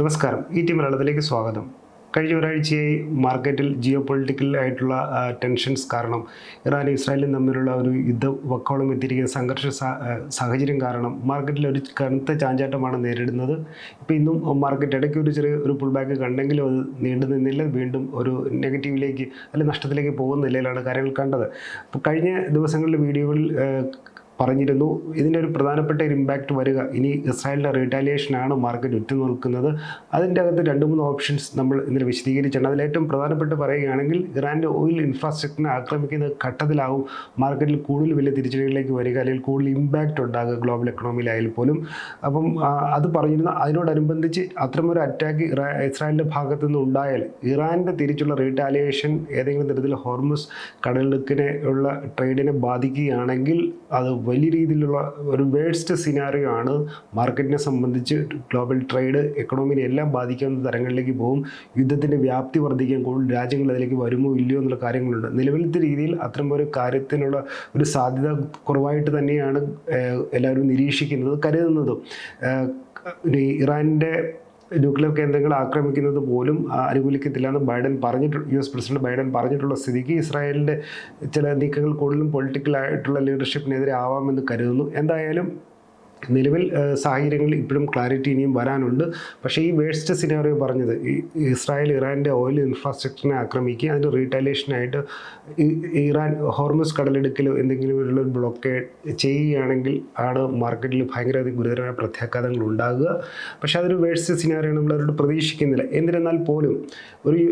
നമസ്കാരം. ഈ ടി മലയാളത്തിലേക്ക് സ്വാഗതം. കഴിഞ്ഞ ഒരാഴ്ചയായി മാർക്കറ്റിൽ ജിയോ പൊളിറ്റിക്കൽ ആയിട്ടുള്ള ടെൻഷൻസ് കാരണം ഇറാനും ഇസ്രായേലും തമ്മിലുള്ള ഒരു യുദ്ധ വക്കോളം എത്തിയിരിക്കുന്ന സംഘർഷ സാഹചര്യം കാരണം മാർക്കറ്റിൽ ഒരു കനത്ത ചാഞ്ചാട്ടമാണ് നേരിടുന്നത്. ഇപ്പോൾ ഇന്നും മാർക്കറ്റ് ഇടയ്ക്ക് ഒരു ചെറിയ ഒരു പുൾ ബാക്ക് കണ്ടെങ്കിലും അത് നീണ്ടു നിന്നില്ല. വീണ്ടും ഒരു നെഗറ്റീവിലേക്ക് അല്ലെങ്കിൽ നഷ്ടത്തിലേക്ക് പോകുന്ന നിലയിലാണ് കാര്യങ്ങൾ കണ്ടത്. അപ്പോൾ കഴിഞ്ഞ ദിവസങ്ങളിലെ വീഡിയോകളിൽ പറഞ്ഞിരുന്നു. ഇതിന്റെ ഒരു പ്രധാനപ്പെട്ട ഒരു ഇമ്പാക്റ്റ് വരിക. ഇനി ഇസ്രായേലിന്റെ റീറ്റാലിയേഷനാണ് മാർക്കറ്റ് ഉറ്റുനിൽക്കുന്നത് അതിന്റെ അകത്ത് രണ്ട് മൂന്ന് ഓപ്ഷൻസ് നമ്മൾ ഇന്നലെ വിശദീകരിച്ചിട്ടുണ്ട്. അതിൽ ഏറ്റവും പ്രധാനപ്പെട്ട് പറയുകയാണെങ്കിൽ ഇറാന്റെ ഓയിൽ ഇൻഫ്രാസ്ട്രക്ചറിനെ ആക്രമിക്കുന്ന ഘട്ടത്തിലാവും മാർക്കറ്റിൽ കൂടുതൽ വലിയ തിരിച്ചടികളിലേക്ക് വരിക അല്ലെങ്കിൽ കൂടുതൽ ഇമ്പാക്റ്റ് ഉണ്ടാകുക ഗ്ലോബൽ എക്കണോമിയിലായാൽ പോലും. അപ്പം അത് പറഞ്ഞിരുന്നു അതിനോടനുബന്ധിച്ച് അത്തരമൊരു അറ്റാക്ക് ഇറാ ഇസ്രായേലിന്റെ ഭാഗത്തു നിന്ന് ഉണ്ടായാൽ ഇറാന്റെ തിരിച്ചുള്ള റീറ്റാലിയേഷൻ ഏതെങ്കിലും തരത്തിൽ ഹോർമസ് കടലിടുക്കിനെ ഉള്ള ട്രേഡിനെ ബാധിക്കുകയാണെങ്കിൽ അത് വലിയ രീതിയിലുള്ള ഒരു വേഴ്സ്റ്റ് സിനാറിയോ ആണ് മാർക്കറ്റിനെ സംബന്ധിച്ച് ഗ്ലോബൽ ട്രേഡ് എക്കണോമിനെ എല്ലാം ബാധിക്കാവുന്ന തരങ്ങളിലേക്ക് പോകും. യുദ്ധത്തിന്റെ വ്യാപ്തി വർദ്ധിക്കാൻ കൂടുതൽ രാജ്യങ്ങൾ അതിലേക്ക് വരുമോ ഇല്ലയോ എന്നുള്ള കാര്യങ്ങളുണ്ട്. നിലവിലത്തെ രീതിയിൽ അത്തരം ഒരു കാര്യത്തിനുള്ള ഒരു സാധ്യത കുറവായിട്ട് തന്നെയാണ് എല്ലാവരും നിരീക്ഷിക്കുന്നത് കരുതുന്നതും. ഇറാനിന്റെ ന്യൂക്ലിയർ കേന്ദ്രങ്ങൾ ആക്രമിക്കുന്നത് പോലും അനുകൂലിക്കത്തില്ല എന്ന് ബൈഡൻ പറഞ്ഞിട്ട് യു എസ് പ്രസിഡന്റ് ബൈഡൻ പറഞ്ഞിട്ടുള്ള സ്ഥിതിക്ക് ഇസ്രായേലിന്റെ ചില നീക്കങ്ങൾ കൂടുതലും പൊളിറ്റിക്കൽ ആയിട്ടുള്ള ലീഡർഷിപ്പിനെതിരെ ആവാമെന്ന് കരുതുന്നു. എന്തായാലും നിലവിൽ സാഹചര്യങ്ങളിൽ ഇപ്പോഴും ക്ലാരിറ്റി ഇനിയും വരാനുണ്ട്. പക്ഷേ ഈ വേഴ്സ്റ്റ് സിനാറിയോ പറഞ്ഞത് ഇസ്രായേൽ ഇറാന്റെ ഓയിൽ ഇൻഫ്രാസ്ട്രക്ചറിനെ ആക്രമിക്കുക അതിന്റെ റീറ്റാലിയേഷനായിട്ട് ഇറാൻ ഹോർമസ് കടലെടുക്കലോ എന്തെങ്കിലും ഒരു ബ്ലോക്കേഡ് ചെയ്യുകയാണെങ്കിൽ ആണ് മാർക്കറ്റിൽ ഭയങ്കര ഗുരുതരമായ പ്രത്യാഘാതങ്ങൾ ഉണ്ടാകുക. പക്ഷേ അതൊരു വേഴ്സ്റ്റ് സിനാറിയോ നമ്മൾ അവരോട് പ്രതീക്ഷിക്കുന്നില്ല. എന്നിരുന്നാൽ പോലും ഒരു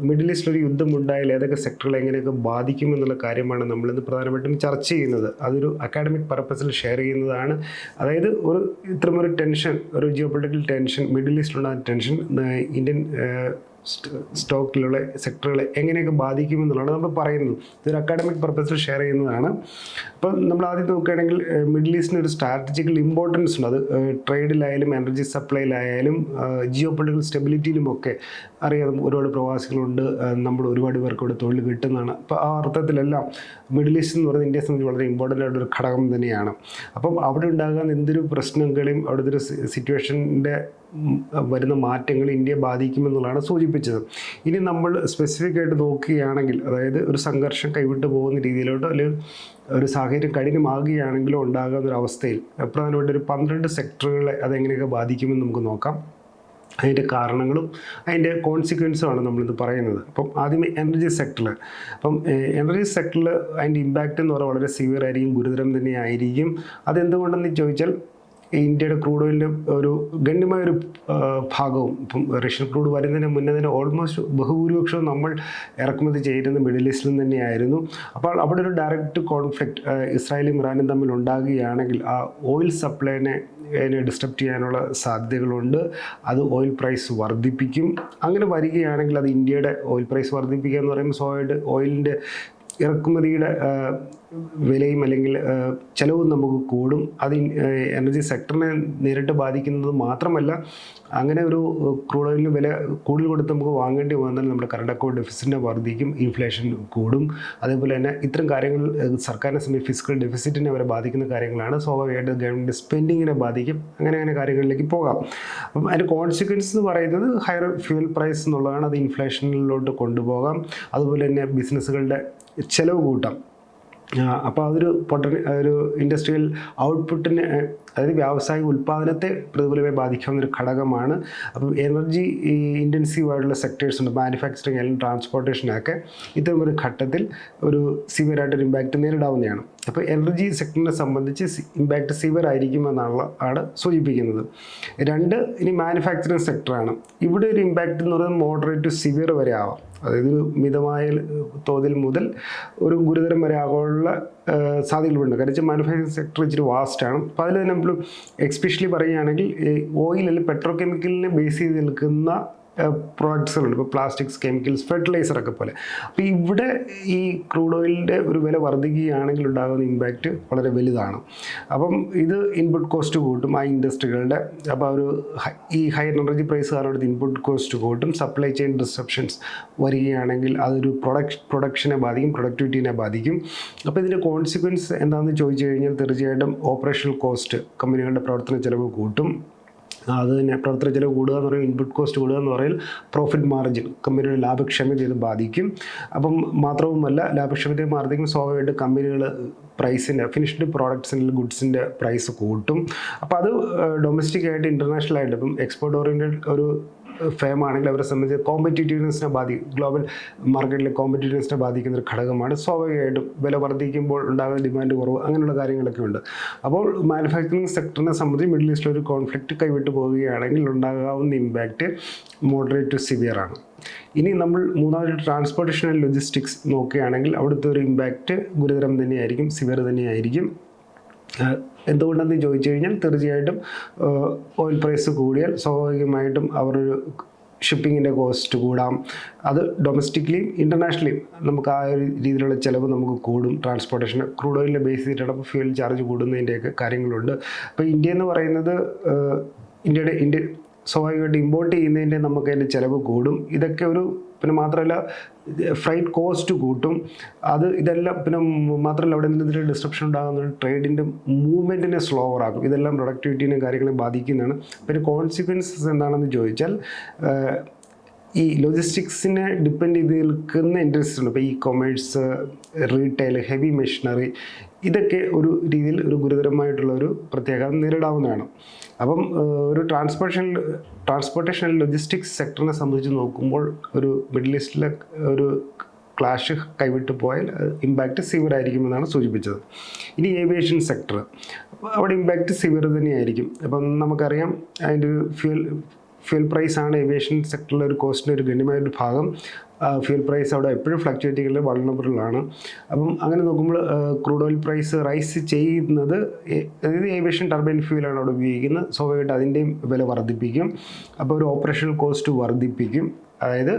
മിഡിൽ ഈസ്റ്റിൽ ഒരു യുദ്ധം ഉണ്ടായാൽ ഏതൊക്കെ സെക്ടറുകൾ എങ്ങനെയൊക്കെ ബാധിക്കുമെന്നുള്ള കാര്യമാണ് നമ്മളിന്ന് പ്രധാനമായിട്ടും ചർച്ച ചെയ്യുന്നത്. അതൊരു അക്കാഡമിക് പർപ്പസിൽ ഷെയർ ചെയ്യുന്നതാണ്. അതായത് ഒരു ഇത്രമൊരു ടെൻഷൻ ഒരു ജിയോ പൊളിറ്റിക്കൽ ടെൻഷൻ മിഡിൽ ഈസ്റ്റിലുള്ള ടെൻഷൻ ഇന്ത്യൻ സ്റ്റോക്കിലുള്ള സെക്ടറുകളെ എങ്ങനെയൊക്കെ ബാധിക്കുമെന്നുള്ളതാണ് നമ്മൾ പറയുന്നത്. ഇതൊരു അക്കാഡമിക് പർപ്പസിൽ ഷെയർ ചെയ്യുന്നതാണ്. അപ്പം നമ്മൾ ആദ്യം നോക്കുകയാണെങ്കിൽ മിഡിൽ ഈസ്റ്റിന് ഒരു സ്ട്രാറ്റജിക്കൽ ഇമ്പോർട്ടൻസ് ഉണ്ട്. അത് ട്രേഡിലായാലും എനർജി സപ്ലൈയിലായാലും ജിയോ പൊളിറ്റിക്കൽ സ്റ്റെബിലിറ്റിയിലുമൊക്കെ അറിയാം ഒരുപാട് പ്രവാസികളുണ്ട് നമ്മൾ ഒരുപാട് പേർക്ക് ഇവിടെ തൊഴിൽ കിട്ടുന്നതാണ്. അപ്പോൾ ആ അർത്ഥത്തിലെല്ലാം മിഡിൽ ഈസ്റ്റ് എന്ന് പറയുന്നത് ഇന്ത്യയെ സംബന്ധിച്ച് വളരെ ഇമ്പോർട്ടന്റ് ആയിട്ടൊരു ഘടകം തന്നെയാണ്. അപ്പം അവിടെ ഉണ്ടാകുന്ന എന്തൊരു പ്രശ്നങ്ങളെയും അവിടുത്തെ ഒരു സിറ്റുവേഷന്റെ വരുന്ന മാറ്റങ്ങൾ ഇന്ത്യയെ ബാധിക്കുമെന്നുള്ളതാണ് സൂചിപ്പിച്ചത്. ഇനി നമ്മൾ സ്പെസിഫിക് ആയിട്ട് നോക്കുകയാണെങ്കിൽ അതായത് ഒരു സംഘർഷം കൈവിട്ട് പോകുന്ന രീതിയിലോട്ടോ അല്ലെങ്കിൽ ഒരു സാഹചര്യം കഠിനമാകുകയാണെങ്കിലോ ഉണ്ടാകുന്ന ഒരു അവസ്ഥയിൽ പ്രധാനമായിട്ട് ഒരു പന്ത്രണ്ട് സെക്ടറുകളെ അതെങ്ങനെയൊക്കെ ബാധിക്കുമെന്ന് നമുക്ക് നോക്കാം. അതിന്റെ കാരണങ്ങളും അതിന്റെ കോൺസിക്വൻസുമാണ് നമ്മളിത് പറയുന്നത്. അപ്പം ആദ്യമേ എനർജി സെക്ടറിൽ അപ്പം എനർജി സെക്ടറിൽ അതിന്റെ ഇമ്പാക്റ്റ് എന്ന് പറഞ്ഞാൽ വളരെ സിവിയർ ആയിരിക്കും ഗുരുതരം തന്നെ ആയിരിക്കും അതെന്തുകൊണ്ടെന്ന് ചോദിച്ചാൽ ഇന്ത്യയുടെ ക്രൂഡ് ഓയിലിന്റെ ഒരു ഗണ്യമായ ഒരു ഭാഗവും ഇപ്പം റഷ്യൻ ക്രൂഡ് വരുന്നതിന് മുന്നേ തന്നെ ഓൾമോസ്റ്റ് ബഹുഭൂരിപക്ഷവും നമ്മൾ ഇറക്കുമതി ചെയ്യുന്നത് മിഡിൽ ഈസ്റ്റിൽ തന്നെയായിരുന്നു. അപ്പോൾ അവിടെ ഒരു ഡയറക്റ്റ് കോൺഫ്ലിക്റ്റ് ഇസ്രായേലും ഇറാനും തമ്മിൽ ഉണ്ടാകുകയാണെങ്കിൽ ആ ഓയിൽ സപ്ലൈനെ അതിനെ ഡിസ്റ്റർബ് ചെയ്യാനുള്ള സാധ്യതകളുണ്ട്. അത് ഓയിൽ പ്രൈസ് വർദ്ധിപ്പിക്കും. അങ്ങനെ വരികയാണെങ്കിൽ അത് ഇന്ത്യയുടെ ഓയിൽ പ്രൈസ് വർദ്ധിപ്പിക്കുക എന്ന് പറയുമ്പോൾ സോയുടെ ഓയിലിന്റെ ഇറക്കുമതിയുടെ വിലയും അല്ലെങ്കിൽ ചിലവും നമുക്ക് കൂടും. അത് എനർജി സെക്ടറിനെ നേരിട്ട് ബാധിക്കുന്നത് മാത്രമല്ല അങ്ങനെ ഒരു ക്രൂഡ് ഓയിലിന് വില കൂടുതൽ കൊടുത്ത് നമുക്ക് വാങ്ങേണ്ടി വന്നാൽ നമ്മുടെ കറണ്ട് അക്കൗണ്ട് ഡെഫിസിറ്റിനെ വർദ്ധിക്കും ഇൻഫ്ലേഷൻ കൂടും. അതേപോലെ തന്നെ ഇത്തരം കാര്യങ്ങൾ സർക്കാരിനെ സമയം ഫിസിക്കൽ ഡെഫിസിറ്റിനെ വരെ ബാധിക്കുന്ന കാര്യങ്ങളാണ്. സ്വാഭാവികമായിട്ട് ഗവൺമെന്റ് സ്പെൻഡിങ്ങിനെ ബാധിക്കും. അങ്ങനെ അങ്ങനെ കാര്യങ്ങളിലേക്ക് പോകാം. അപ്പം അതിന്റെ കോൺസിക്വൻസ് എന്ന് പറയുന്നത് ഹയർ ഫ്യൂൽ പ്രൈസ് എന്നുള്ളതാണ്. അത് ഇൻഫ്ലേഷനിലോട്ട് കൊണ്ടുപോകാം. അതുപോലെ തന്നെ ബിസിനസ്സുകളുടെ ചിലവ് കൂട്ടാം. അപ്പോൾ അതൊരു പൊട്ടൻ ഒരു ഇൻഡസ്ട്രിയൽ ഔട്ട്പുട്ടിനെ അതായത് വ്യാവസായിക ഉൽപ്പാദനത്തെ പ്രതികൂലമായി ബാധിക്കാവുന്ന ഒരു ഘടകമാണ്. അപ്പം എനർജി ഇന്റൻസീവ് ആയിട്ടുള്ള സെക്ടേഴ്സ് ഉണ്ട്. മാനുഫാക്ചറിങ് അല്ലെങ്കിൽ ട്രാൻസ്പോർട്ടേഷനൊക്കെ ഇത്തരം ഒരു ഘട്ടത്തിൽ ഒരു സിവിയറായിട്ടൊരു ഇമ്പാക്റ്റ് നേരിടാവുന്നതാണ്. അപ്പോൾ എനർജി സെക്ടറിനെ സംബന്ധിച്ച് ഇമ്പാക്റ്റ് സിവിയർ ആയിരിക്കും എന്നുള്ള ആണ് സൂചിപ്പിക്കുന്നത്. രണ്ട് ഇനി മാനുഫാക്ചറിങ് സെക്ടറാണ് ഇവിടെ ഒരു ഇമ്പാക്റ്റ് എന്ന് പറയുന്നത് മോഡറേറ്റ് ടു സിവിയർ വരെ ആവാം. അതായത് മിതമായ തോതിൽ മുതൽ ഒരു ഗുരുതരം വരെ ആകാനുള്ള സാധ്യതകളുണ്ട്. കാരണം വെച്ചാൽ മാനുഫാക്ചറിങ് സെക്ടർ ഇച്ചിരി വാസ്റ്റാണ് അപ്പോൾ അതിൽ തന്നെ നമ്മൾ എക്സ്പെഷ്യലി പറയുകയാണെങ്കിൽ ഓയിൽ അല്ലെങ്കിൽ പെട്രോ കെമിക്കലിനെ ബേസ് ചെയ്ത് നിൽക്കുന്ന പ്രോഡക്ട്സുകളുണ്ട് ഇപ്പോൾ പ്ലാസ്റ്റിക്സ് കെമിക്കൽസ് ഫെർട്ടിലൈസർ ഒക്കെ പോലെ. അപ്പോൾ ഇവിടെ ഈ ക്രൂഡ് ഓയിലിന്റെ ഒരു വില വർദ്ധിക്കുകയാണെങ്കിൽ ഉണ്ടാകുന്ന ഇമ്പാക്റ്റ് വളരെ വലുതാണ്. അപ്പം ഇത് ഇൻപുട്ട് കോസ്റ്റ് കൂട്ടും. ആ ഇൻഡസ്ട്രികളുടെ അപ്പോൾ ഒരു ഈ ഹയർ എനർജി പ്രൈസ് കാരണം ഇൻപുട്ട് കോസ്റ്റ് കൂട്ടും. സപ്ലൈ ചെയിൻ ഡിസ്ട്രപ്ഷൻസ് വരികയാണെങ്കിൽ അതൊരു പ്രൊഡക്ട് പ്രൊഡക്ഷനെ ബാധിക്കും പ്രൊഡക്ടിവിറ്റീനെ ബാധിക്കും. അപ്പോൾ ഇതിന്റെ കോൺസിക്വൻസ് എന്താണെന്ന് ചോദിച്ചു കഴിഞ്ഞാൽ തീർച്ചയായിട്ടും ഓപ്പറേഷണൽ കോസ്റ്റ് കമ്പനികളുടെ പ്രവർത്തന ചെലവ് കൂട്ടും. അത് പ്രവർത്തന ചെലവ് കൂടുക എന്ന് പറയുമ്പോൾ ഇൻപുട്ട് കോസ്റ്റ് കൂടുക എന്ന് പറയും പ്രോഫിറ്റ് മാർജിൻ കമ്പനിയുടെ ലാഭക്ഷമത ഇത് ബാധിക്കും. അപ്പം മാത്രവുമല്ല ലാഭക്ഷമത മാർജിക്കും സ്വാഭാവികമായിട്ട് കമ്പനികൾ പ്രൈസിന്റെ ഫിനിഷ്ഡ് പ്രോഡക്ട്സിന്റെ ഗുഡ്സിന്റെ പ്രൈസ് കൂട്ടും. അപ്പോൾ അത് ഡൊമസ്റ്റിക് ആയിട്ട് ഇന്റർനാഷണൽ ആയിട്ട് ഇപ്പം എക്സ്പോർട്ട് ഓറിയന്റഡ് ഒരു ഫേം ആണെങ്കിൽ അവരെ സംബന്ധിച്ച് കോമ്പറ്റീറ്റീവ്നെസ്സിനെ ബാധിക്കും ഗ്ലോബൽ മാർക്കറ്റിലെ കോമ്പറ്റീറ്റീവ്നെസ്സിനെ ബാധിക്കുന്ന ഒരു ഘടകമാണ്. സ്വാഭാവികമായിട്ടും വില വർദ്ധിക്കുമ്പോൾ ഉണ്ടാകുന്ന ഡിമാൻഡ് കുറവ് അങ്ങനെയുള്ള കാര്യങ്ങളൊക്കെ ഉണ്ട്. അപ്പോൾ മാനുഫാക്ചറിങ് സെക്ടറിനെ സംബന്ധിച്ച് മിഡിൽ ഈസ്റ്റിൽ ഒരു കോൺഫ്ലിക്റ്റ് കൈവിട്ട് പോവുകയാണെങ്കിൽ ഉണ്ടാകാവുന്ന ഇമ്പാക്റ്റ് മോഡറേറ്റ് ടു സിവിയർ ആണ്. ഇനി നമ്മൾ മൂന്നാമത് ട്രാൻസ്പോർട്ടേഷൻ ആൻഡ് ലോജിസ്റ്റിക്സ് നോക്കുകയാണെങ്കിൽ അവിടുത്തെ ഒരു ഇമ്പാക്റ്റ് ഗുരുതരം തന്നെയായിരിക്കും സിവിയർ തന്നെയായിരിക്കും. എന്തുകൊണ്ടെന്ന് ചോദിച്ചു കഴിഞ്ഞാൽ തീർച്ചയായിട്ടും ഓയിൽ പ്രൈസ് കൂടിയാൽ സ്വാഭാവികമായിട്ടും അവരൊരു ഷിപ്പിങ്ങിന്റെ കോസ്റ്റ് കൂടാം. അത് ഡൊമസ്റ്റിക്കലിയും ഇന്റർനാഷണലിയും നമുക്ക് ആ ഒരു രീതിയിലുള്ള ചിലവ് നമുക്ക് കൂടും. ട്രാൻസ്പോർട്ടേഷൻ ക്രൂഡ് ഓയിലിന്റെ ബേസ് ചെയ്തിട്ടാണ് ഫ്യൂൽ ചാർജ് കൂടുന്നതിന്റെയൊക്കെ കാര്യങ്ങളുണ്ട്. അപ്പോൾ ഇന്ത്യ എന്ന് പറയുന്നത് ഇന്ത്യയുടെ ഇന്ത്യ സ്വാഭാവികമായിട്ട് ഇമ്പോർട്ട് ചെയ്യുന്നതിന്റെ നമുക്ക് അതിന്റെ ചിലവ് കൂടും. ഇതൊക്കെ ഒരു പിന്നെ മാത്രമല്ല ഫ്രൈറ്റ് കോസ്റ്റ് കൂട്ടും. അത് ഇതെല്ലാം പിന്നെ മാത്രമല്ല അവിടെ എന്തെങ്കിലും ഡിസ്ട്രപ്ഷൻ ഉണ്ടാകുന്ന ട്രേഡിന്റെ മൂവ്മെന്റിനെ സ്ലോവർ ആക്കും. ഇതെല്ലാം പ്രൊഡക്ടിവിറ്റീനെയും കാര്യങ്ങളെ ബാധിക്കുന്നതാണ്. പിന്നെ കോൺസിക്വൻസസ് എന്താണെന്ന് ചോദിച്ചാൽ ഈ ലോജിസ്റ്റിക്സിനെ ഡിപ്പെൻഡ് ചെയ്ത് നിൽക്കുന്ന ഇൻഡസ്ട്രി ഉണ്ട്. ഇപ്പോൾ e commerce retail heavy machinery ഇതൊക്കെ ഒരു രീതിയിൽ ഒരു ഗുരുതരമായിട്ടുള്ള ഒരു പ്രത്യാഘാതം നേരിടാവുന്നതാണ്. അപ്പം ഒരു ട്രാൻസ്പോർട്ടേഷൻ ട്രാൻസ്പോർട്ടേഷൻ ലോജിസ്റ്റിക്സ് സെക്ടറിനെ സംബന്ധിച്ച് നോക്കുമ്പോൾ ഒരു മിഡിൽ ഈസ്റ്റിലെ ഒരു ക്ലാഷ് കൈവിട്ട് പോയാൽ ഇമ്പാക്റ്റ് സിവിയർ ആയിരിക്കുമെന്നാണ് സൂചിപ്പിച്ചത്. ഇനി ഏവിയേഷൻ സെക്ടർ അവിടെ ഇമ്പാക്റ്റ് സിവിയർ തന്നെയായിരിക്കും. അപ്പം നമുക്കറിയാം അതിന്റെ ഒരു ഫ്യൂൽ ഫ്യൂൽ പ്രൈസ് ആണ് ഏവിയേഷൻ സെക്ടറിലെ ഒരു കോസ്റ്റിന്റെ ഒരു ഗണ്യമായ ഒരു ഭാഗം. ഫ്യൂൽ പ്രൈസ് അവിടെ എപ്പോഴും ഫ്ലക്ച്വേറ്റ് വളണബിൾ ആണ് അപ്പം അങ്ങനെ നോക്കുമ്പോൾ ക്രൂഡ് ഓയിൽ പ്രൈസ് റൈസ് ചെയ്യുന്നത് അതായത് ഏവിയേഷൻ ടർബൈൻ ഫ്യൂലാണ് അവിടെ ഉപയോഗിക്കുന്നത്. സ്വാഭാവികമായിട്ട് അതിന്റെയും വില വർദ്ധിപ്പിക്കും. അപ്പോൾ ഒരു ഓപ്പറേഷണൽ കോസ്റ്റ് വർദ്ധിപ്പിക്കും. അതായത്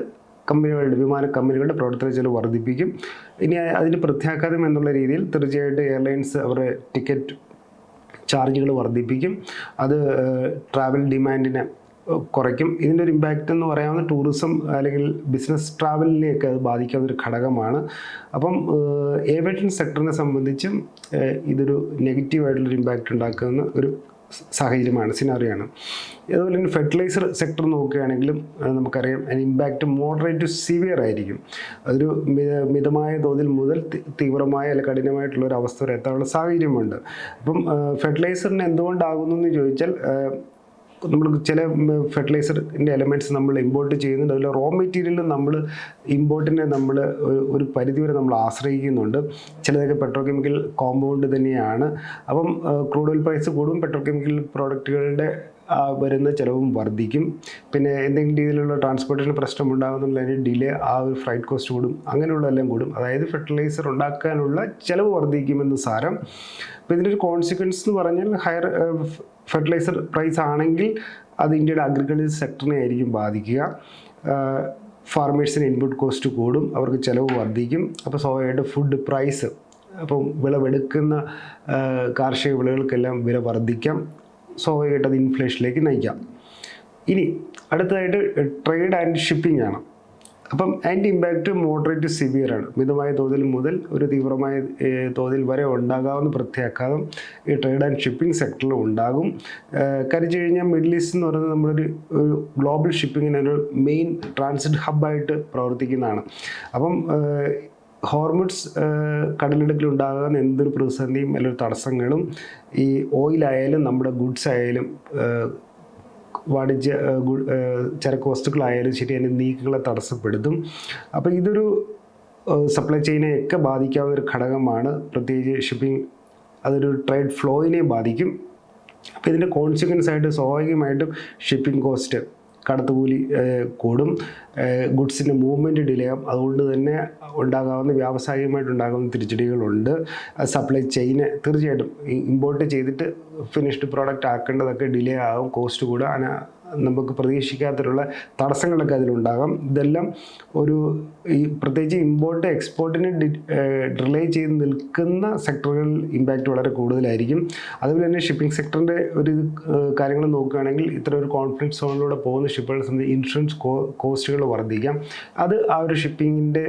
കമ്പനികളുടെ വിമാന കമ്പനികളുടെ പ്രവർത്തന ചെലവ് വർദ്ധിപ്പിക്കും. ഇനി അതിന് പ്രത്യാഘാതം എന്നുള്ള രീതിയിൽ തീർച്ചയായിട്ടും എയർലൈൻസ് അവരുടെ ടിക്കറ്റ് ചാർജുകൾ വർദ്ധിപ്പിക്കും. അത് ട്രാവൽ ഡിമാൻഡിനെ കുറയ്ക്കും. ഇതിന്റെ ഒരു ഇമ്പാക്റ്റ് എന്ന് പറയാവുന്ന ടൂറിസം അല്ലെങ്കിൽ ബിസിനസ് ട്രാവലിനെയൊക്കെ അത് ബാധിക്കാവുന്ന ഒരു ഘടകമാണ്. അപ്പം ഏവിയേഷൻ സെക്ടറിനെ സംബന്ധിച്ചും ഇതൊരു നെഗറ്റീവായിട്ടുള്ളൊരു ഇമ്പാക്റ്റ് ഉണ്ടാക്കുന്ന ഒരു സാഹചര്യമാണ് സിനാറിയാണ് അതുപോലെ തന്നെ ഫെർട്ടിലൈസർ സെക്ടർ നോക്കുകയാണെങ്കിലും നമുക്കറിയാം അതിന് ഇമ്പാക്റ്റ് മോഡറേറ്റ് ടു സിവിയർ ആയിരിക്കും. അതൊരു മിതമായ തോതിൽ മുതൽ തീവ്രമായ അല്ലെങ്കിൽ കഠിനമായിട്ടുള്ള ഒരു അവസ്ഥ വരെ എത്താനുള്ള സാഹചര്യമുണ്ട്. അപ്പം ഫെർട്ടിലൈസറിന് എന്തുകൊണ്ടാകുന്നു എന്ന് ചോദിച്ചാൽ നമ്മൾ ചില ഫെർട്ടിലൈസറിന്റെ എലമെന്റ്സ് നമ്മൾ ഇമ്പോർട്ട് ചെയ്യുന്നുണ്ട്. അതിൽ റോ മെറ്റീരിയൽ നമ്മൾ ഇമ്പോർട്ടിനെ നമ്മൾ ഒരു പരിധിവരെ നമ്മൾ ആശ്രയിക്കുന്നുണ്ട്. ചിലതൊക്കെ പെട്രോ കെമിക്കൽ കോമ്പൗണ്ട് തന്നെയാണ്. അപ്പം ക്രൂഡ് ഓയിൽ പ്രൈസ് കൂടും പെട്രോ കെമിക്കൽ പ്രോഡക്റ്റുകളുടെ വരുന്ന ചിലവും വർദ്ധിക്കും. പിന്നെ എന്തെങ്കിലും രീതിയിലുള്ള ട്രാൻസ്പോർട്ടേഷൻ പ്രശ്നം ഉണ്ടാകുന്നുള്ള അതിന്റെ ഡിലേ ആ ഒരു ഫ്ലൈറ്റ് കോസ്റ്റ് കൂടും അങ്ങനെയുള്ളതെല്ലാം കൂടും. അതായത് ഫെർട്ടിലൈസർ ഉണ്ടാക്കാനുള്ള ചിലവ് വർദ്ധിക്കുമെന്ന് സാരം. അപ്പോൾ ഇതിന്റെ ഒരു കോൺസിക്വൻസ് എന്ന് പറഞ്ഞാൽ ഹയർ ഫെർട്ടിലൈസർ പ്രൈസ് ആണെങ്കിൽ അത് ഇന്ത്യയുടെ അഗ്രികൾച്ചർ സെക്ടറിനെ ആയിരിക്കും ബാധിക്കുക. ഫാർമേഴ്സിന് ഇൻപുട്ട് കോസ്റ്റ് കൂടും അവർക്ക് ചിലവ് വർദ്ധിക്കും. അപ്പോൾ സ്വാഭാവികമായിട്ട് ഫുഡ് പ്രൈസ് അപ്പം വിളവെടുക്കുന്ന കാർഷിക വിളകൾക്കെല്ലാം വില വർദ്ധിക്കാം. സ്വാഭാവികമായിട്ട് അത് ഇൻഫ്ലേഷനിലേക്ക് നയിക്കാം. ഇനി അടുത്തതായിട്ട് ട്രേഡ് ആൻഡ് ഷിപ്പിംഗ് ആണ്. അപ്പം അതിന്റെ ഇമ്പാക്റ്റ് മോഡറേറ്റ് സിവിയർ ആണ്. മിതമായ തോതിൽ മുതൽ ഒരു തീവ്രമായ തോതിൽ വരെ ഉണ്ടാകാവുന്ന പ്രത്യാഘാതം ഈ ട്രേഡ് ആൻഡ് ഷിപ്പിംഗ് സെക്ടറിൽ ഉണ്ടാകും. കരിച്ചു കഴിഞ്ഞാൽ മിഡിൽ ഈസ്റ്റ് എന്ന് പറയുന്നത് നമ്മളൊരു ഗ്ലോബൽ ഷിപ്പിങ്ങിന് ഒരു മെയിൻ ട്രാൻസിറ്റ് ഹബ്ബായിട്ട് പ്രവർത്തിക്കുന്നതാണ്. അപ്പം ഹോർമുഡ്സ് കടലിടുക്കിൽ ഉണ്ടാകുന്ന എന്തൊരു പ്രതിസന്ധിയും അല്ലെങ്കിൽ തടസ്സങ്ങളും ഈ ഓയിലായാലും നമ്മുടെ ഗുഡ്സ് ആയാലും വാണിജ്യ ചരക്ക് വസ്തുക്കളായാലും ശരി അതിന്റെ നീക്കങ്ങളെ തടസ്സപ്പെടുത്തും. അപ്പോൾ ഇതൊരു സപ്ലൈ ചെയിനെ ഒക്കെ ബാധിക്കാവുന്ന ഒരു ഘടകമാണ്. പ്രത്യേകിച്ച് ഷിപ്പിംഗ് അതൊരു ട്രേഡ് ഫ്ലോയിനെ ബാധിക്കും. അപ്പോൾ ഇതിന്റെ കോൺസിക്വൻസ് ആയിട്ട് സ്വാഭാവികമായിട്ടും ഷിപ്പിംഗ് കോസ്റ്റ് കടത്തുകൂലി കൂടും. ഗുഡ്സിന്റെ മൂവ്മെന്റ് ഡിലേ ആകും അതുകൊണ്ട് തന്നെ ഉണ്ടാകാവുന്ന വ്യാവസായികമായിട്ട് ഉണ്ടാകുന്ന തിരിച്ചടികളുണ്ട്. സപ്ലൈ ചെയിന് തീർച്ചയായിട്ടും ഇമ്പോർട്ട് ചെയ്തിട്ട് ഫിനിഷ്ഡ് പ്രോഡക്റ്റ് ആക്കേണ്ടതൊക്കെ ഡിലേ ആകും കോസ്റ്റ് കൂടുക. നമുക്ക് പ്രതീക്ഷിക്കാത്തിലുള്ള തടസ്സങ്ങളൊക്കെ അതിലുണ്ടാകാം. ഇതെല്ലാം ഒരു ഈ പ്രത്യേകിച്ച് ഇമ്പോർട്ട് എക്സ്പോർട്ടിന് റിലേ ചെയ്ത് നിൽക്കുന്ന സെക്ടറുകളിൽ ഇമ്പാക്റ്റ് വളരെ കൂടുതലായിരിക്കും. അതുപോലെ തന്നെ ഷിപ്പിംഗ് സെക്ടറിന്റെ ഒരു കാര്യങ്ങൾ നോക്കുകയാണെങ്കിൽ ഇത്ര ഒരു കോൺഫ്ലിക്ട് സോണിലൂടെ പോകുന്ന ഷിപ്പുകളെ സംബന്ധിച്ച് ഇൻഷുറൻസ് കോസ്റ്റുകൾ വർദ്ധിക്കാം. അത് ആ ഒരു ഷിപ്പിങ്ങിന്റെ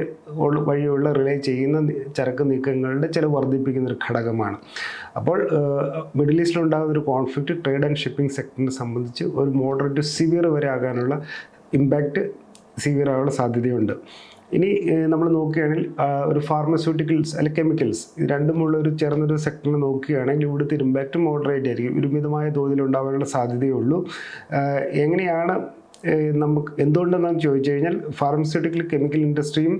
വഴിയുള്ള റിലേ ചെയ്യുന്ന ചരക്ക് നീക്കങ്ങളുടെ ചില വർദ്ധിപ്പിക്കുന്ന ഒരു ഘടകമാണ്. അപ്പോൾ മിഡിൽ ഈസ്റ്റിൽ ഉണ്ടാകുന്ന ഒരു കോൺഫ്ലിക്റ്റ് ട്രേഡ് ആൻഡ് ഷിപ്പിംഗ് സെക്ടറിനെ സംബന്ധിച്ച് ഒരു മോഡറേറ്റ് സിവിയർ വരെ ആകാനുള്ള ഇമ്പാക്റ്റ് സിവിയർ ആകാനുള്ള സാധ്യതയുണ്ട്. ഇനി നമ്മൾ നോക്കുകയാണെങ്കിൽ ഒരു ഫാർമസ്യൂട്ടിക്കൽസ് അല്ലെങ്കിൽ കെമിക്കൽസ് ഇത് രണ്ടുമുള്ള ഒരു ചേർന്നൊരു സെക്ടറിൽ നോക്കുകയാണെങ്കിൽ ഇവിടുത്തെ ഇമ്പാക്റ്റ് മോഡറേറ്റ് ആയിരിക്കും. ഒരു മിതമായ തോതിൽ ഉണ്ടാവാനുള്ള സാധ്യതയുള്ളൂ. എങ്ങനെയാണ് നമുക്ക് എന്തുകൊണ്ടെന്നാണ് ചോദിച്ചു കഴിഞ്ഞാൽ ഫാർമസ്യൂട്ടിക്കൽ കെമിക്കൽ ഇൻഡസ്ട്രിയും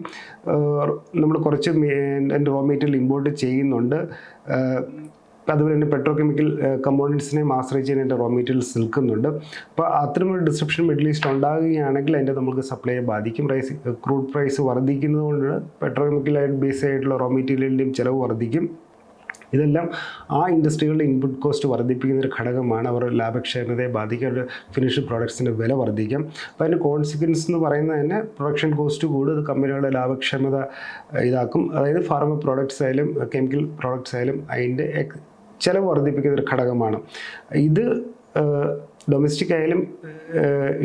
നമ്മൾ കുറച്ച് റോ മെറ്റീരിയൽ ഇമ്പോർട്ട് ചെയ്യുന്നുണ്ട്. അതുപോലെ തന്നെ പെട്രോ കെമിക്കൽ കമ്പോണൻസിനെയും ആശ്രയിച്ച് അതിന്റെ റോ മെറ്റീരിയൽസ് നിൽക്കുന്നുണ്ട്. അപ്പോൾ അത്തരമൊരു ഡിസ്ക്രിപ്ഷൻ മിഡിൽ ഈസ്റ്റ് ഉണ്ടാകുകയാണെങ്കിൽ അതിന്റെ നമുക്ക് സപ്ലൈയെ ബാധിക്കും. പ്രൈസ് ക്രൂഡ് പ്രൈസ് വർദ്ധിക്കുന്നതുകൊണ്ട് പെട്രോ കെമിക്കലായിട്ട് ബേസ് ആയിട്ടുള്ള റോ മെറ്റീരിയലിന്റെയും ചിലവ് വർദ്ധിക്കും. ഇതെല്ലാം ആ ഇൻഡസ്ട്രികളുടെ ഇൻപുട്ട് കോസ്റ്റ് വർദ്ധിപ്പിക്കുന്ന ഒരു ഘടകമാണ്. അവർ ലാഭക്ഷേമതയെ ബാധിക്കുക അവരുടെ ഫിനിഷ്ഡ് പ്രോഡക്ട്സിന്റെ വില വർദ്ധിക്കാം. അപ്പോൾ അതിന്റെ കോൺസിക്വൻസ് എന്ന് പറയുന്നത് തന്നെ പ്രൊഡക്ഷൻ കോസ്റ്റ് കൂടും. അത് കമ്പനികളുടെ ലാഭക്ഷമത ഇതാക്കും. അതായത് ഫാർമ പ്രോഡക്ട്സ് ആയാലും കെമിക്കൽ പ്രോഡക്ട്സ് ആയാലും അതിന്റെ ചിലവ് വർദ്ധിപ്പിക്കുന്ന ഒരു ഘടകമാണ്. ഇത് ഡൊമസ്റ്റിക് ആയാലും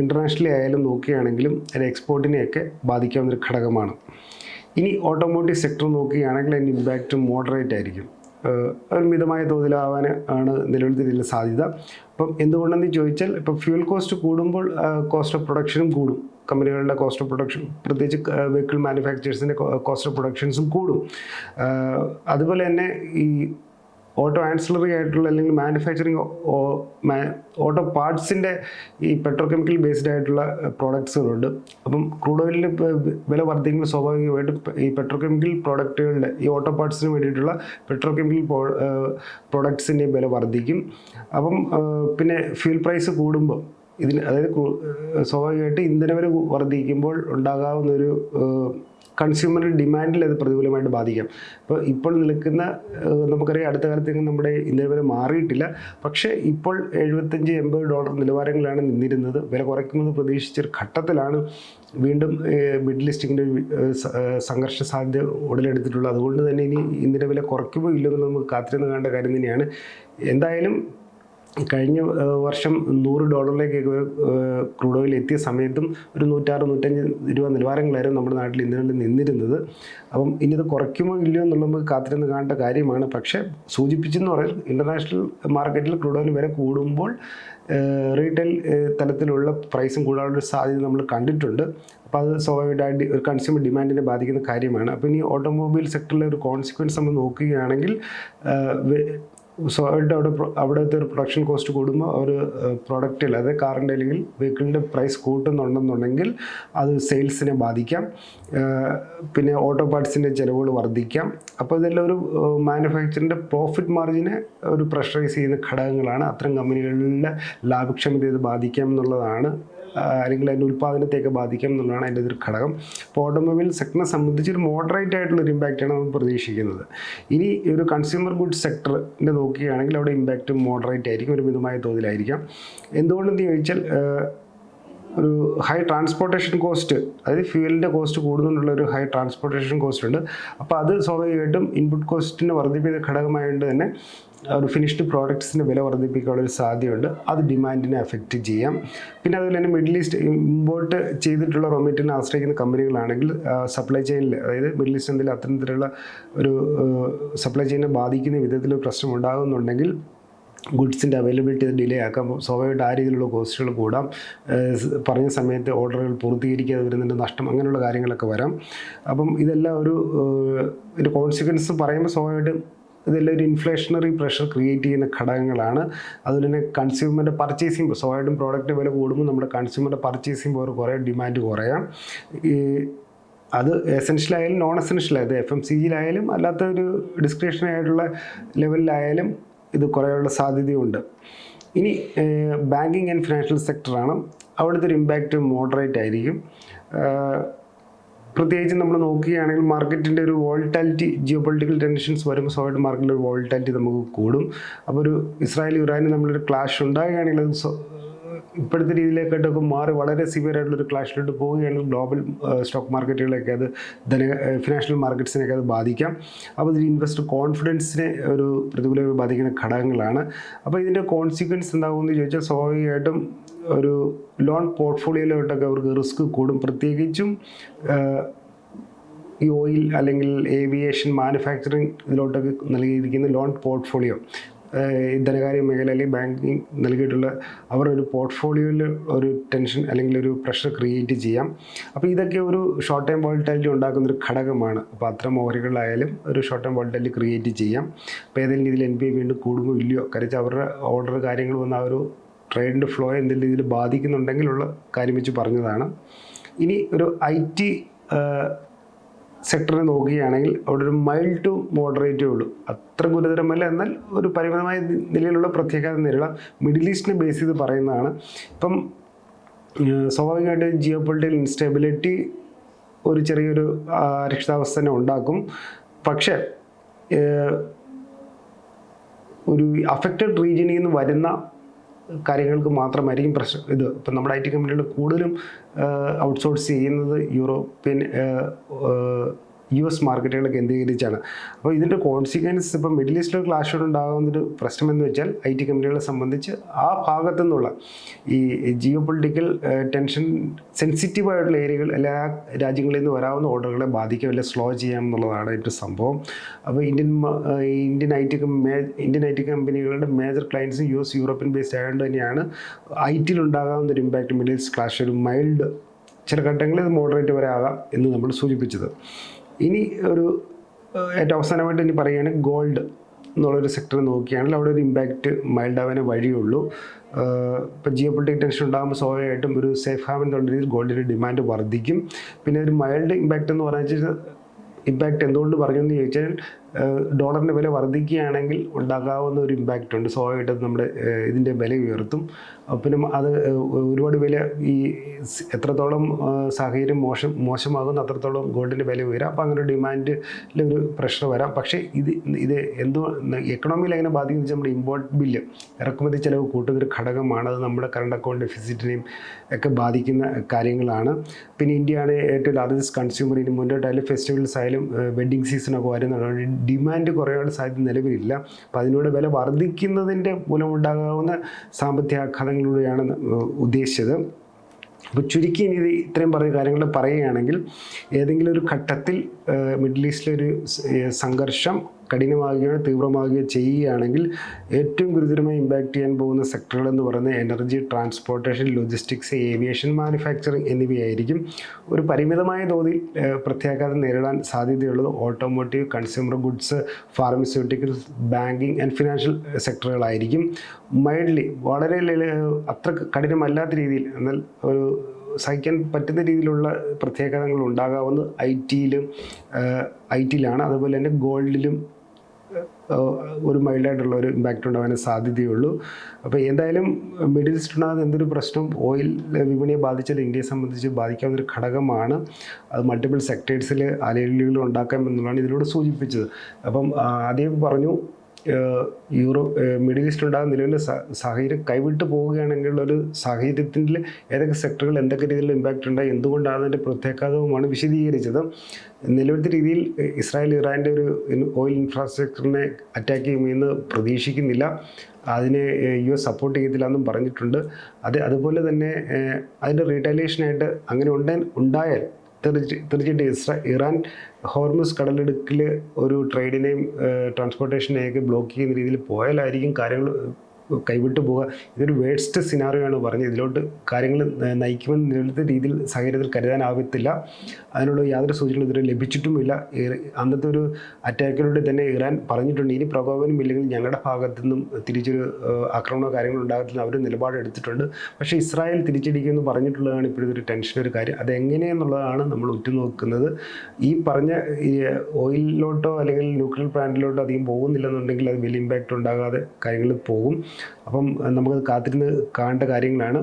ഇന്റർനാഷണലി ആയാലും നോക്കുകയാണെങ്കിലും അത് എക്സ്പോർട്ടിനെയൊക്കെ ബാധിക്കാവുന്ന ഒരു ഘടകമാണ്. ഇനി ഓട്ടോമോട്ടീവ് സെക്ടർ നോക്കുകയാണെങ്കിൽ അതിന്റെ ഇമ്പാക്റ്റ് മോഡറേറ്റ് ആയിരിക്കും. ഒരു മിതമായ തോതിലാവാൻ ആണ് ഇതിൽ സാധ്യത. അപ്പം എന്തുകൊണ്ടെന്ന് ചോദിച്ചാൽ ഇപ്പം ഫ്യൂൽ കോസ്റ്റ് കൂടുമ്പോൾ കോസ്റ്റ് ഓഫ് പ്രൊഡക്ഷനും കൂടും. കമ്പനികളുടെ കോസ്റ്റ് ഓഫ് പ്രൊഡക്ഷൻ പ്രത്യേകിച്ച് വെഹിക്കിൾ മാനുഫാക്ചേഴ്സിന്റെ കോസ്റ്റ് ഓഫ് പ്രൊഡക്ഷൻസും കൂടും. അതുപോലെ തന്നെ ഈ ഓട്ടോ ആൻസിലറി ആയിട്ടുള്ള അല്ലെങ്കിൽ മാനുഫാക്ചറിങ് ഓട്ടോ പാർട്സിന്റെ ഈ പെട്രോ കെമിക്കൽ ബേസ്ഡ് ആയിട്ടുള്ള പ്രോഡക്ട്സുകളുണ്ട് അപ്പം ക്രൂഡ് ഓയിലിന്റെ വില വർദ്ധിക്കുന്ന സ്വാഭാവികമായിട്ട് ഈ പെട്രോ കെമിക്കൽ പ്രോഡക്റ്റുകളുടെ ഈ ഓട്ടോ പാർട്സിന് വേണ്ടിയിട്ടുള്ള പെട്രോ കെമിക്കൽ പ്രോഡക്ട്സിന്റെ വില വർദ്ധിക്കും. അപ്പം പിന്നെ ഫ്യൂൽ പ്രൈസ് കൂടുമ്പോൾ ഇതിന് അതായത് സ്വാഭാവികമായിട്ട് ഇന്ധനവില വർദ്ധിക്കുമ്പോൾ ഉണ്ടാകാവുന്ന ഒരു കൺസ്യൂമർ ഡിമാൻഡിൽ അത് പ്രതികൂലമായിട്ട് ബാധിക്കാം. അപ്പോൾ ഇപ്പോൾ നിൽക്കുന്ന നമുക്കറിയാം അടുത്ത കാലത്തേക്ക് നമ്മുടെ ഇന്ധനവില മാറിയിട്ടില്ല. പക്ഷേ ഇപ്പോൾ എഴുപത്തഞ്ച് എൺപത് ഡോളർ നിലവാരങ്ങളിലാണ് നിന്നിരുന്നത്. വില കുറയ്ക്കുന്നത് പ്രതീക്ഷിച്ചൊരു ഘട്ടത്തിലാണ് വീണ്ടും മിഡിൽ ഈസ്റ്റിന്റെ സംഘർഷ സാധ്യത ഉടലെടുത്തിട്ടുള്ളത്. അതുകൊണ്ട് തന്നെ ഇനി ഇന്ധനവില കുറയ്ക്കുമോ ഇല്ലെന്ന് നമുക്ക് കാത്തിരുന്ന് കാണേണ്ട കാര്യം തന്നെയാണ്. എന്തായാലും കഴിഞ്ഞ വർഷം നൂറ് ഡോളറിലേക്ക് ക്രൂഡ് ഓയിൽ എത്തിയ സമയത്തും ഒരു നൂറ്റാറ് നൂറ്റഞ്ച് രൂപ നിലവാരങ്ങളായിരുന്നു നമ്മുടെ നാട്ടിൽ ഇന്ധനങ്ങളിൽ നിന്നിരുന്നത്. അപ്പം ഇനി ഇത് കുറയ്ക്കുമോ ഇല്ലയോ എന്നുള്ള നമുക്ക് കാത്തിരുന്ന് കാണേണ്ട കാര്യമാണ്. പക്ഷേ സൂചിപ്പിച്ചെന്ന് പറയാൻ ഇന്റർനാഷണൽ മാർക്കറ്റിൽ ക്രൂഡ് ഓയിൽ വില കൂടുമ്പോൾ റീറ്റെയിൽ തലത്തിലുള്ള പ്രൈസും കൂടാനുള്ള സാധ്യത നമ്മൾ കണ്ടിട്ടുണ്ട്. അപ്പോൾ അത് സ്വാഭാവികമായിട്ട് ഒരു കൺസ്യൂമർ ഡിമാൻഡിനെ ബാധിക്കുന്ന കാര്യമാണ്. അപ്പോൾ ഇനി ഓട്ടോമൊബൈൽ സെക്ടറിലെ ഒരു കോൺസിക്വൻസ് നമ്മൾ നോക്കുകയാണെങ്കിൽ സ്വാഭാവികമായിട്ട് അവിടെ അവിടുത്തെ ഒരു പ്രൊഡക്ഷൻ കോസ്റ്റ് കൂടുമ്പോൾ ഒരു പ്രൊഡക്റ്റിൽ അതായത് കാറിന്റെ അല്ലെങ്കിൽ വെഹിക്കിളിന്റെ പ്രൈസ് കൂട്ടുന്നുണ്ടെന്നുണ്ടെങ്കിൽ അത് സെയിൽസിനെ ബാധിക്കാം. പിന്നെ ഓട്ടോ പാർട്സിന്റെ ചിലവുകൾ വർദ്ധിക്കാം. അപ്പോൾ ഇതെല്ലാം ഒരു മാനുഫാക്ചറിന്റെ പ്രോഫിറ്റ് മാർജിനെ ഒരു പ്രഷറൈസ് ചെയ്യുന്ന ഘടകങ്ങളാണ്. അത്തരം കമ്പനികളുടെ ലാഭക്ഷമത ഇത് ബാധിക്കാം എന്നുള്ളതാണ് അല്ലെങ്കിൽ അതിന്റെ ഉൽപ്പാദനത്തെയൊക്കെ ബാധിക്കാം എന്നുള്ളതാണ് അതിന്റെ ഒരു ഘടകം. അപ്പോൾ ഓട്ടോമൊബൈൽ സെക്ടറിനെ സംബന്ധിച്ച് ഒരു മോഡറേറ്റ് ആയിട്ടുള്ള ഒരു ഇമ്പാക്റ്റാണ് നമ്മൾ പ്രതീക്ഷിക്കുന്നത്. ഇനി ഒരു കൺസ്യൂമർ ഗുഡ്സ് സെക്ടറിന്റെ നോക്കുകയാണെങ്കിൽ അവിടെ ഇമ്പാക്റ്റ് മോഡറേറ്റ് ആയിരിക്കും ഒരു മിതമായ തോതിലായിരിക്കാം. എന്തുകൊണ്ടെന്ന് ചോദിച്ചാൽ ഒരു ഹൈ ട്രാൻസ്പോർട്ടേഷൻ കോസ്റ്റ് അതായത് ഫ്യൂവലിന്റെ കോസ്റ്റ് കൂടുന്നതിനുള്ള ഒരു ഹൈ ട്രാൻസ്പോർട്ടേഷൻ കോസ്റ്റ് ഉണ്ട്. അപ്പോൾ അത് സ്വാഭാവികമായിട്ടും ഇൻപുട്ട് കോസ്റ്റിനെ വർദ്ധിപ്പിക്കുന്ന ഘടകമായതുകൊണ്ട് തന്നെ ഒരു ഫിനിഷ്ഡ് പ്രോഡക്ട്സിന്റെ വില വർദ്ധിപ്പിക്കാനുള്ള സാധ്യതയുണ്ട്. അത് ഡിമാൻഡിനെ അഫക്റ്റ് ചെയ്യാം. പിന്നെ അതുപോലെ തന്നെ മിഡിൽ ഈസ്റ്റ് ഇമ്പോർട്ട് ചെയ്തിട്ടുള്ള റോ മെറ്റീരിയലിനെ ആശ്രയിക്കുന്ന കമ്പനികളാണെങ്കിൽ സപ്ലൈ ചെയിനിൽ അതായത് മിഡിൽ ഈസ്റ്റ് എന്തെങ്കിലും അത്തരത്തിലുള്ള ഒരു സപ്ലൈ ചെയിനെ ബാധിക്കുന്ന വിധത്തിൽ പ്രശ്നം ഉണ്ടാകുന്നുണ്ടെങ്കിൽ ഗുഡ്സിന്റെ അവൈലബിലിറ്റി ഡിലേ ആക്കാം സ്വാഭാവികമായിട്ട് ആ രീതിയിലുള്ള കോസ്റ്റുകൾ കൂടാം. പറഞ്ഞ സമയത്ത് ഓർഡറുകൾ പൂർത്തീകരിക്കാതെ വരുന്നതിന്റെ നഷ്ടം അങ്ങനെയുള്ള കാര്യങ്ങളൊക്കെ വരാം. അപ്പം ഇതെല്ലാം ഒരു ഒരു കോൺസിക്വൻസ് പറയുമ്പോൾ സ്വാഭാവികമായിട്ടും ഇതെല്ലാം ഒരു ഇൻഫ്ലേഷണറി പ്രഷർ ക്രിയേറ്റ് ചെയ്യുന്ന ഘടകങ്ങളാണ്. അതുപോലെ തന്നെ കൺസ്യൂമറിന്റെ പർച്ചേസിംഗ് സ്വാഭാവികം പ്രോഡക്റ്റ് വില കൂടുമ്പോൾ നമ്മുടെ കൺസ്യൂമറിന്റെ പർച്ചേസിംഗ് പവർ കുറേ ഡിമാൻഡ് കുറയാം. ഈ അത് എസെൻഷ്യലായാലും നോൺ എസെൻഷ്യൽ ആയത് എഫ് എം സി ജിയിലായാലും അല്ലാത്ത ഒരു ഡിസ്ക്രിപ്ഷനായിട്ടുള്ള ലെവലിലായാലും ഇത് കുറേയുള്ള സാധ്യതയുണ്ട്. ഇനി ബാങ്കിങ് ആൻഡ് ഫിനാൻഷ്യൽ സെക്ടറാണ് അവിടുത്തെ ഒരു ഇമ്പാക്റ്റ് മോഡറേറ്റ് ആയിരിക്കും. പ്രത്യേകിച്ച് നമ്മൾ നോക്കുകയാണെങ്കിൽ മാർക്കറ്റിന്റെ ഒരു വോൾട്ടാലിറ്റി ജിയോ പൊളിറ്റിക്കൽ ടെൻഷൻസ് വരുമ്പോൾ സ്വാഭാവിക മാർക്കറ്റിൽ ഒരു വോൾട്ടാലിറ്റി നമുക്ക് കൂടും. അപ്പോൾ ഒരു ഇസ്രായേൽ ഇറാനും നമ്മളൊരു ക്ലാഷ് ഉണ്ടാകുകയാണെങ്കിൽ അത് ഇപ്പോഴത്തെ രീതിയിലേക്കൊക്കെ മാറി വളരെ സിവിയർ ആയിട്ടുള്ളൊരു ക്ലാഷിലോട്ട് പോവുകയാണെങ്കിൽ ഗ്ലോബൽ സ്റ്റോക്ക് മാർക്കറ്റുകളൊക്കെ അത് ധന ഫിനാൻഷ്യൽ മാർക്കറ്റ്സിനെയൊക്കെ അത് ബാധിക്കാം. അപ്പോൾ ഇതിൽ ഇൻവെസ്റ്റർ കോൺഫിഡൻസിനെ ഒരു പ്രതികൂലമായി ബാധിക്കുന്ന ഘടകങ്ങളാണ്. അപ്പോൾ ഇതിന്റെ കോൺസിക്വൻസ് എന്താകുമെന്ന് ചോദിച്ചാൽ സ്വാഭാവികമായിട്ടും ഒരു ലോൺ പോർട്ട്ഫോളിയോയിലോട്ടൊക്കെ അവർക്ക് റിസ്ക് കൂടും. പ്രത്യേകിച്ചും ഈ ഓയിൽ അല്ലെങ്കിൽ ഏവിയേഷൻ മാനുഫാക്ചറിങ് ഇതിലോട്ടൊക്കെ നൽകിയിരിക്കുന്ന ലോൺ പോർട്ട്ഫോളിയോ ധനകാര്യ അല്ലെങ്കിൽ ബാങ്കിങ് നൽകിയിട്ടുള്ള അവർ ഒരു പോർട്ട്ഫോളിയോയിൽ ഒരു ടെൻഷൻ അല്ലെങ്കിൽ ഒരു പ്രഷർ ക്രിയേറ്റ് ചെയ്യാം. അപ്പോൾ ഇതൊക്കെ ഒരു ഷോർട്ട് ടൈം വോൾട്ടാലിറ്റി ഉണ്ടാക്കുന്ന ഒരു ഘടകമാണ്. അപ്പോൾ അത്തരം ഓഹരികളായാലും ഒരു ഷോർട്ട് ടൈം വോൾട്ടാലിറ്റി ക്രിയേറ്റ് ചെയ്യാം. അപ്പോൾ ഏതെങ്കിലും രീതിയിൽ എൻ പി ഐ വീണ്ടും കൂടുമോ ഇല്ലയോ കരച്ച് അവരുടെ ഓർഡർ കാര്യങ്ങൾ വന്ന ആ ഒരു ട്രേഡിന്റെ ഫ്ലോ എന്തെങ്കിലും രീതിയിൽ ബാധിക്കുന്നുണ്ടെങ്കിലുള്ള കാര്യം വെച്ച് പറഞ്ഞതാണ്. ഇനി ഒരു ഐ ടി സെക്ടറിനെ നോക്കുകയാണെങ്കിൽ അവിടെ ഒരു മൈൽഡ് ടു മോഡറേറ്റേ ഉള്ളൂ. അത്ര ഗുരുതരമല്ല എന്നാൽ ഒരു പരിമിതമായ നിലയിലുള്ള പ്രത്യേകത നേരിടാം മിഡിൽ ഈസ്റ്റിനെ ബേസ് ചെയ്ത് പറയുന്നതാണ്. ഇപ്പം സ്വാഭാവികമായിട്ട് ജിയോ പൊളിറ്റിക്കൽ ഇൻസ്റ്റെബിലിറ്റി ഒരു ചെറിയൊരു അരക്ഷിതാവസ്ഥ തന്നെ ഉണ്ടാക്കും. പക്ഷേ ഒരു അഫക്റ്റഡ് റീജിയനിൽ നിന്ന് വരുന്ന കാര്യങ്ങൾക്ക് മാത്രമായിരിക്കും പ്രശ്നം. ഇത് ഇപ്പം നമ്മുടെ ഐ ടി കമ്പനികൾ കൂടുതലും ഔട്ട്സോഴ്സ് ചെയ്യുന്നത് യൂറോപ്യൻ യു എസ് മാർക്കറ്റുകൾ കേന്ദ്രീകരിച്ചാണ് അപ്പോൾ ഇതിന്റെ കോൺസിക്വൻസ് ഇപ്പം മിഡിൽ ഈസ്റ്റിൽ ക്ലാഷ് ഉണ്ടാകുന്നൊരു പ്രശ്നം എന്ന് വെച്ചാൽ ഐ ടി കമ്പനികളെ സംബന്ധിച്ച് ആ ഭാഗത്തു നിന്നുള്ള ഈ ജിയോ പൊളിറ്റിക്കൽ ടെൻഷൻ സെൻസിറ്റീവായിട്ടുള്ള ഏരിയകൾ എല്ലാ രാജ്യങ്ങളിൽ നിന്ന് വരാവുന്ന ഓർഡറുകളെ ബാധിക്കുക അല്ലെങ്കിൽ സ്ലോ ചെയ്യാം എന്നുള്ളതാണ് ഇതിന്റെ സംഭവം. അപ്പോൾ Indian Indian I T Indian I T കമ്പനികളുടെ major clients U S European based ആയതുകൊണ്ട് തന്നെയാണ് ഐ ടിയിൽ ഉണ്ടാകാവുന്ന ഒരു ഇമ്പാക്റ്റ് മിഡിൽ ഈസ്റ്റ് ക്ലാഷ് ഒരു മൈൽഡ് ചില ഘട്ടങ്ങളിൽ മോഡറേറ്റ് വരെ ആകാം എന്ന് നമ്മൾ സൂചിപ്പിച്ചത്. ഇനി ഒരു ഏറ്റവും അവസാനമായിട്ട് ഇനി പറയുകയാണ് ഗോൾഡ് എന്നുള്ളൊരു സെക്ടർ നോക്കുകയാണെങ്കിൽ അവിടെ ഒരു ഇമ്പാക്റ്റ് മൈൽഡ് ആവാനേ വഴിയുള്ളൂ. ഇപ്പോൾ ജിയോ പൊളിറ്റിക് ടെൻഷൻ ഉണ്ടാകുമ്പോൾ സ്വാഭാവികമായിട്ടും ഒരു സേഫ് ഹാവൻ എന്നുള്ള രീതിയിൽ ഗോൾഡിന്റെ ഡിമാൻഡ് വർദ്ധിക്കും. പിന്നെ ഒരു മൈൽഡ് ഇമ്പാക്റ്റ് എന്ന് പറഞ്ഞാൽ ഇമ്പാക്റ്റ് എന്തുകൊണ്ട് പറഞ്ഞു എന്ന് ചോദിച്ചാൽ ഡോളറിന്റെ വില വർദ്ധിക്കുകയാണെങ്കിൽ ഉണ്ടാകാവുന്ന ഒരു ഇമ്പാക്റ്റ് ഉണ്ട്. സ്വാഭാവികമായിട്ടും നമ്മുടെ ഇതിന്റെ വില ഉയർത്തും. പിന്നെ അത് ഒരുപാട് വില ഈ എത്രത്തോളം സാഹചര്യം മോശം മോശമാകുന്നു അത്രത്തോളം ഗോൾഡിന്റെ വില ഉയരാം. അപ്പോൾ അങ്ങനെ ഡിമാൻഡിൽ ഒരു പ്രഷർ വരാം. പക്ഷേ ഇത് ഇത് എന്തോ എക്കണോമിയിൽ എങ്ങനെ ബാധിക്കുന്നു നമ്മുടെ ഇമ്പോർട്ട് ബില്ല് ഇറക്കുമതി ചിലവ് കൂട്ടുന്ന ഒരു ഘടകമാണ്. അത് നമ്മുടെ കറണ്ട് അക്കൗണ്ട് ഡെഫിസിറ്റിനെയും ഒക്കെ ബാധിക്കുന്ന കാര്യങ്ങളാണ്. പിന്നെ ഇന്ത്യയാണ് ഏറ്റവും ലാർജസ്റ്റ് കൺസ്യൂമർ ഇനി മുന്നോട്ടായാലും ഫെസ്റ്റിവൽസ് ആയാലും വെഡ്ഡിങ് സീസണൊക്കെ വരുന്നതാണ്. ഡിമാൻഡ് കുറയാനുള്ള സാധ്യത നിലവിലില്ല. അപ്പോൾ അതിനോട് വില വർദ്ധിക്കുന്നതിന്റെ മൂലമുണ്ടാകാവുന്ന സാമ്പത്തിക ആഘാതങ്ങളിലൂടെയാണ് ഉദ്ദേശിച്ചത്. അപ്പോൾ ചുരുക്കി ഇനി ഇത് ഇത്രയും പറഞ്ഞ കാര്യങ്ങൾ പറയുകയാണെങ്കിൽ ഏതെങ്കിലും ഒരു ഘട്ടത്തിൽ മിഡിൽ ഈസ്റ്റിലൊരു സംഘർഷം കഠിനമാകുകയോ തീവ്രമാകുകയോ ചെയ്യുകയാണെങ്കിൽ ഏറ്റവും ഗുരുതരമായി ഇമ്പാക്റ്റ് ചെയ്യാൻ പോകുന്ന സെക്ടറുകൾ എന്ന് പറയുന്നത് energy transportation logistics aviation manufacturing എന്നിവയായിരിക്കും. ഒരു പരിമിതമായ തോതിൽ പ്രത്യാഘാതം നേരിടാൻ സാധ്യതയുള്ളത് automotive consumer goods pharmaceuticals banking and financial സെക്ടറുകളായിരിക്കും mildly വളരെ അത്ര കഠിനമല്ലാത്ത രീതിയിൽ എന്നാൽ ഒരു സഹിക്കാൻ പറ്റുന്ന രീതിയിലുള്ള പ്രത്യേകതകൾ ഉണ്ടാകാവുന്നത് ഐ ടിയിലും ഐ ടിയിലാണ് അതുപോലെ തന്നെ ഗോൾഡിലും ഒരു മൈൽഡായിട്ടുള്ള ഒരു ഇമ്പാക്റ്റ് ഉണ്ടാകാൻ സാധ്യതയുള്ളൂ. അപ്പോൾ എന്തായാലും മിഡിൽ ഈസ്റ്റ് ഉണ്ടാകുന്ന എന്തൊരു പ്രശ്നം? ഓയിൽ വിപണിയെ ബാധിച്ചാൽ ഇന്ത്യയെ സംബന്ധിച്ച് ബാധിക്കാവുന്ന ഒരു ഘടകമാണ്. അത് മൾട്ടിപ്പിൾ സെക്ടേഴ്സിൽ അലയിലുകൾ ഉണ്ടാക്കാം എന്നുള്ളതാണ് ഇതിലൂടെ സൂചിപ്പിച്ചത്. അപ്പം ആദ്യം പറഞ്ഞു യൂറോ മിഡിൽ ഈസ്റ്റ് ഉണ്ടാകുന്ന നിലവിലെ സാഹചര്യം കൈവിട്ട് പോവുകയാണെങ്കിലുള്ള ഒരു സാഹചര്യത്തിൽ ഏതൊക്കെ സെക്ടറുകൾ എന്തൊക്കെ രീതിയിൽ ഇമ്പാക്റ്റ് ഉണ്ടായി എന്തുകൊണ്ടാണ് അതിന്റെ പ്രത്യാഘാതവുമാണ് വിശദീകരിച്ചത്. നിലവിലത്തെ രീതിയിൽ ഇസ്രായേൽ ഇറാന്റെ ഒരു ഓയിൽ ഇൻഫ്രാസ്ട്രക്ചറിനെ അറ്റാക്ക് ചെയ്യുമെന്ന് പ്രതീക്ഷിക്കുന്നില്ല. അതിനെ യു എസ് സപ്പോർട്ട് ചെയ്യത്തില്ല എന്നും പറഞ്ഞിട്ടുണ്ട്. അത് അതുപോലെ തന്നെ അതിന്റെ റീറ്റാലിയേഷനായിട്ട് അങ്ങനെ ഉണ്ട ഉണ്ടായാൽ തീർച്ച തീർച്ചയായിട്ടും ഇസ്രാ ഇറാൻ ഹോർമസ് കടലിടുക്കിൽ ഒരു ട്രേഡിനെയും ട്രാൻസ്പോർട്ടേഷനെയൊക്കെ ബ്ലോക്ക് ചെയ്യുന്ന രീതിയിൽ പോയാലായിരിക്കും കാര്യങ്ങൾ കൈവിട്ടു പോവുക. ഇതൊരു വേഴ്സ്റ്റ് സിനാറിയോ ആണ് പറഞ്ഞത്. ഇതിലോട്ട് കാര്യങ്ങൾ നയിക്കുമെന്ന് നിലവിലത്തെ രീതിയിൽ സാഹചര്യത്തിൽ കരുതാനാവത്തില്ല. അതിനുള്ള യാതൊരു സൂചനകളും ഇതുവരെ ലഭിച്ചിട്ടുമില്ല. അന്നത്തെ ഒരു അറ്റാക്കിലൂടെ തന്നെ ഇറാൻ പറഞ്ഞിട്ടുണ്ട്. ഇനി പ്രകോപനം ഇല്ലെങ്കിൽ ഞങ്ങളുടെ ഭാഗത്തു നിന്നും തിരിച്ചൊരു ആക്രമണമോ കാര്യങ്ങളോ ഉണ്ടാകത്തില്ല. അവർ നിലപാടെടുത്തിട്ടുണ്ട് പക്ഷേ ഇസ്രായേൽ തിരിച്ചടിക്കുമെന്ന് പറഞ്ഞിട്ടുള്ളതാണ് ഇപ്പോഴത്തെ ഒരു ടെൻഷൻ ഒരു കാര്യം. അതെങ്ങനെയെന്നുള്ളതാണ് നമ്മൾ ഉറ്റുനോക്കുന്നത്. ഈ പറഞ്ഞ ഓയിലിലോട്ടോ അല്ലെങ്കിൽ ന്യൂക്ലിയർ പ്ലാന്റിലോട്ടോ അധികം പോകുന്നില്ലെന്നുണ്ടെങ്കിൽ അത് വലിയ ഇമ്പാക്റ്റ് ഉണ്ടാകാതെ കാര്യങ്ങൾ പോകും. അപ്പം നമുക്ക് കാത്തിരുന്ന് കാണേണ്ട കാര്യങ്ങളാണ്.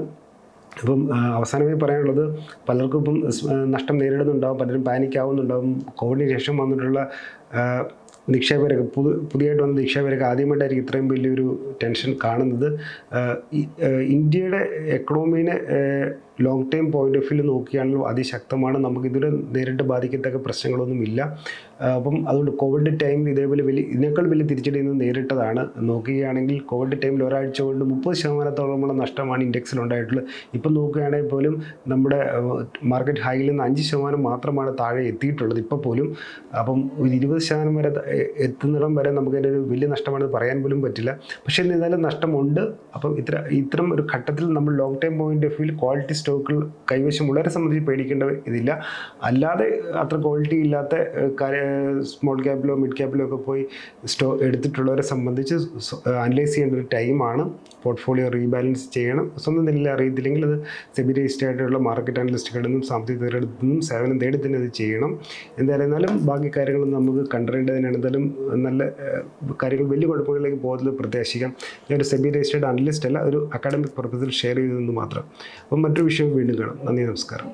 അപ്പം അവസാനമായി പറയാനുള്ളത് പലർക്കും ഇപ്പം നഷ്ടം നേരിടുന്നുണ്ടാവും പലരും പാനിക് ആവുന്നുണ്ടാവും കോവിഡിന് ശേഷം വന്നിട്ടുള്ള നിക്ഷേപകരൊക്കെ പുതു പുതിയതായിട്ട് വന്ന നിക്ഷേപകരൊക്കെ ആദ്യമായിട്ടായിരിക്കും ഇത്രയും വലിയൊരു ടെൻഷൻ കാണുന്നത്. ഇന്ത്യയുടെ എക്കണോമീനെ long time point of view നോക്കുകയാണെങ്കിൽ അതിശക്തമാണ്. നമുക്ക് ഇതുവരെ നേരിട്ട് ബാധിക്കത്തക്ക പ്രശ്നങ്ങളൊന്നുമില്ല അപ്പം അതുകൊണ്ട് കോവിഡ് ടൈമിൽ ഇതേപോലെ വലിയ ഇതിനേക്കാൾ വലിയ തിരിച്ചടി നേരിട്ടതാണ്. നോക്കുകയാണെങ്കിൽ കോവിഡ് ടൈമിൽ ഒരാഴ്ച കൊണ്ട് മുപ്പത് ശതമാനത്തോളമുള്ള നഷ്ടമാണ് ഇൻഡെക്സിൽ ഉണ്ടായിട്ടുള്ളത്. ഇപ്പം നോക്കുകയാണെങ്കിൽ പോലും നമ്മുടെ മാർക്കറ്റ് ഹൈയിൽ നിന്ന് അഞ്ച് ശതമാനം മാത്രമാണ് താഴെ എത്തിയിട്ടുള്ളത് ഇപ്പോൾ പോലും. അപ്പം ഒരു ഇരുപത് ശതമാനം വരെ എത്തുന്നിടം വരെ നമുക്ക് അതിന്റെ ഒരു വലിയ നഷ്ടമാണെന്ന് പറയാൻ പോലും പറ്റില്ല. പക്ഷേ എന്നിരുന്നാലും നഷ്ടമുണ്ട്. അപ്പം ഇത്ര ഇത്തരം ഒരു ഘട്ടത്തിൽ നമ്മൾ long time point of view quality സ്റ്റോക്കുകൾ കൈവശമുള്ളവരെ സംബന്ധിച്ച് പേടിക്കേണ്ട ഇതില്ല. അല്ലാതെ അത്ര ക്വാളിറ്റി ഇല്ലാത്ത സ്മോൾ ക്യാപ്പിലോ മിഡ് ക്യാപ്പിലോ ഒക്കെ പോയി സ്റ്റോ എടുത്തിട്ടുള്ളവരെ സംബന്ധിച്ച് അനലൈസ് ചെയ്യേണ്ട ഒരു ടൈമാണ് പോർട്ട്ഫോളിയോ റീബാലൻസ് ചെയ്യണം. സ്വന്തം നിലയിൽ അറിയത്തില്ലെങ്കിൽ അത് സെബി രജിസ്റ്റർ ആയിട്ടുള്ള മാർക്കറ്റ് അനലിസ്റ്റുകളിൽ നിന്നും സാമ്പത്തിക വിദഗ്ധരുടെ നിന്നും സേവനം തേടി തന്നെ അത് ചെയ്യണം. എന്തായിരുന്നാലും ബാക്കി കാര്യങ്ങൾ നമുക്ക് കണ്ടറിയേണ്ടതിനാണ് എന്തായാലും നല്ല കാര്യങ്ങൾ വലിയ കുഴപ്പങ്ങളിലേക്ക് പോകുന്നത് പ്രത്യാശിക്കാം. ഞാൻ ഒരു സെബി രജിസ്റ്റേഡ് അനലിസ്റ്റ് അല്ല ഒരു അക്കാഡമിക് പർപ്പസിൽ ഷെയർ ചെയ്തതെന്ന് മാത്രം. അപ്പം മറ്റൊരു വിഷയം വീണ്ടും കാണാം. നന്ദി നമസ്കാരം.